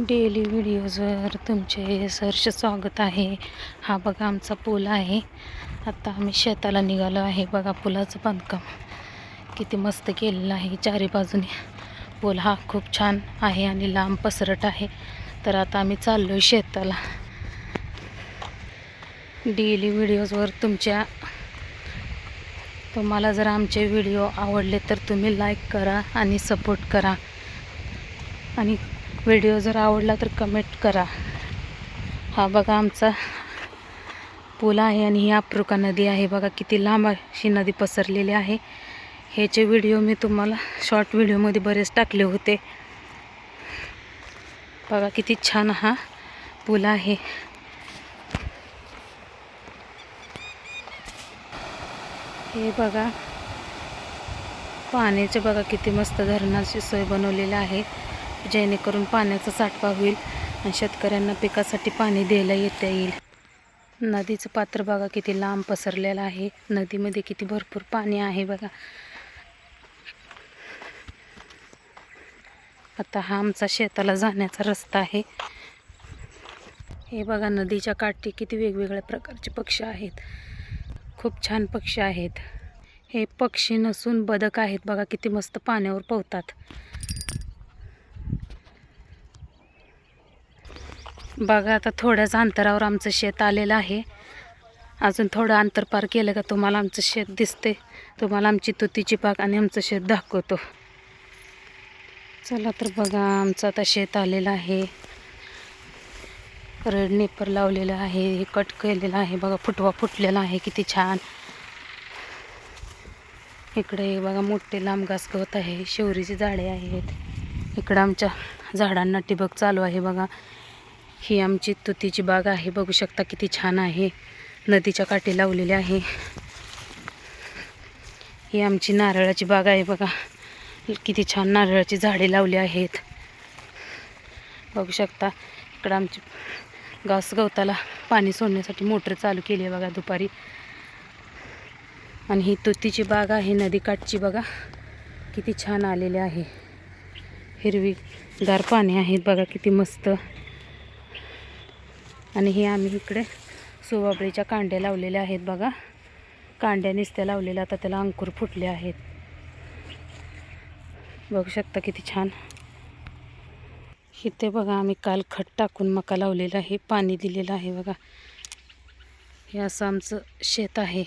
Daily व्हिडिओजवर तुमचे सहर्ष स्वागत आहे. हा बघा आमचा पूल आहे. आता आम्ही शेताला निघालो आहे. बघा पुलाचं बांधकाम किती मस्त केलेलं आहे. चारी बाजूने पूल हा खूप छान आहे आणि लांब पसरट आहे. तर आता आम्ही चाललो आहे शेताला. डेली व्हिडिओजवर तुमच्या तुम्हाला जर आमचे व्हिडिओ आवडले तर तुम्ही लाईक करा आणि सपोर्ट करा. आणि व्हिडिओ जर आवडला तर कमेंट करा. हा बघा आमचा पूल आहे आणि ही अप्रुका नदी आहे. बघा किती लांब अशी नदी पसरलेली आहे. ह्याचे व्हिडिओ मी तुम्हाला शॉर्ट व्हिडिओमध्ये बरेच टाकले होते. बघा किती छान हा पूल आहे. हे बघा. पाण्याचे बघा किती मस्त धरणाची सोय बनवलेली आहे. जेणेकरून पाण्याचा साठवा होईल आणि शेतकऱ्यांना पिकासाठी पाणी द्यायला येता येईल. नदीचं पात्र बघा किती लांब पसरलेलं आहे. नदीमध्ये किती भरपूर पाणी आहे बघा. आता हा आमचा शेताला जाण्याचा रस्ता आहे. हे बघा नदीच्या काठी किती वेगवेगळ्या प्रकारचे पक्षी आहेत. खूप छान पक्षी आहेत. हे पक्षी नसून बदक आहेत बघा किती मस्त पाण्यावर पोहतात. बघा आता थोड्याच अंतरावर आमचं शेत आलेलं आहे. अजून थोडं अंतर पार केलं का तुम्हाला आमचं शेत दिसते तुम्हाला आमची तुतीची पाक आणि आमचं शेत दाखवतो. चला तर बघा आमचं आता शेत आलेलं आहे. रेड नेपर लावलेलं आहे हे कट केलेलं आहे. बघा फुटवा फुटलेला आहे किती छान. इकडे बघा मोठे लांब घास गवत आहे शेवरीची झाडे आहेत. इकडं आमच्या झाडांना टिबक चालू आहे बघा. ही आमची तुतीची बाग आहे. बघू शकता किती छान आहे. नदीच्या काठी लावलेली आहे. ही आमची नारळाची बाग आहे बघा. किती छान नारळाची झाडे लावली आहेत. बघू शकता इकडं आमची घास गवताला पाणी सोडण्यासाठी मोटर चालू केली आहे बघा दुपारी. आणि ही तुतीची बाग आहे नदीकाठची बघा. किती छान आलेली आहे. हिरवी गार पाणी आहेत बघा किती मस्त. आणि हे आम्ही इकडे सोवाबळीच्या कांड्या लावलेल्या आहेत बघा. कांड्या निसत्या लावलेल्या आता त्याला अंकुर फुटले आहेत. बघू शकता किती छान. इथे बघा आम्ही काल खत टाकून मका लावलेला आहे पाणी दिलेलं आहे बघा. हे असं आमचं शेत आहे.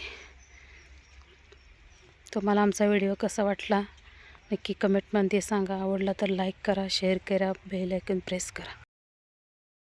तुम्हाला आमचा व्हिडिओ कसा वाटला? नक्की कमेंटमध्ये सांगा. आवडला तर लाईक करा शेअर करा बेल आयकन प्रेस करा.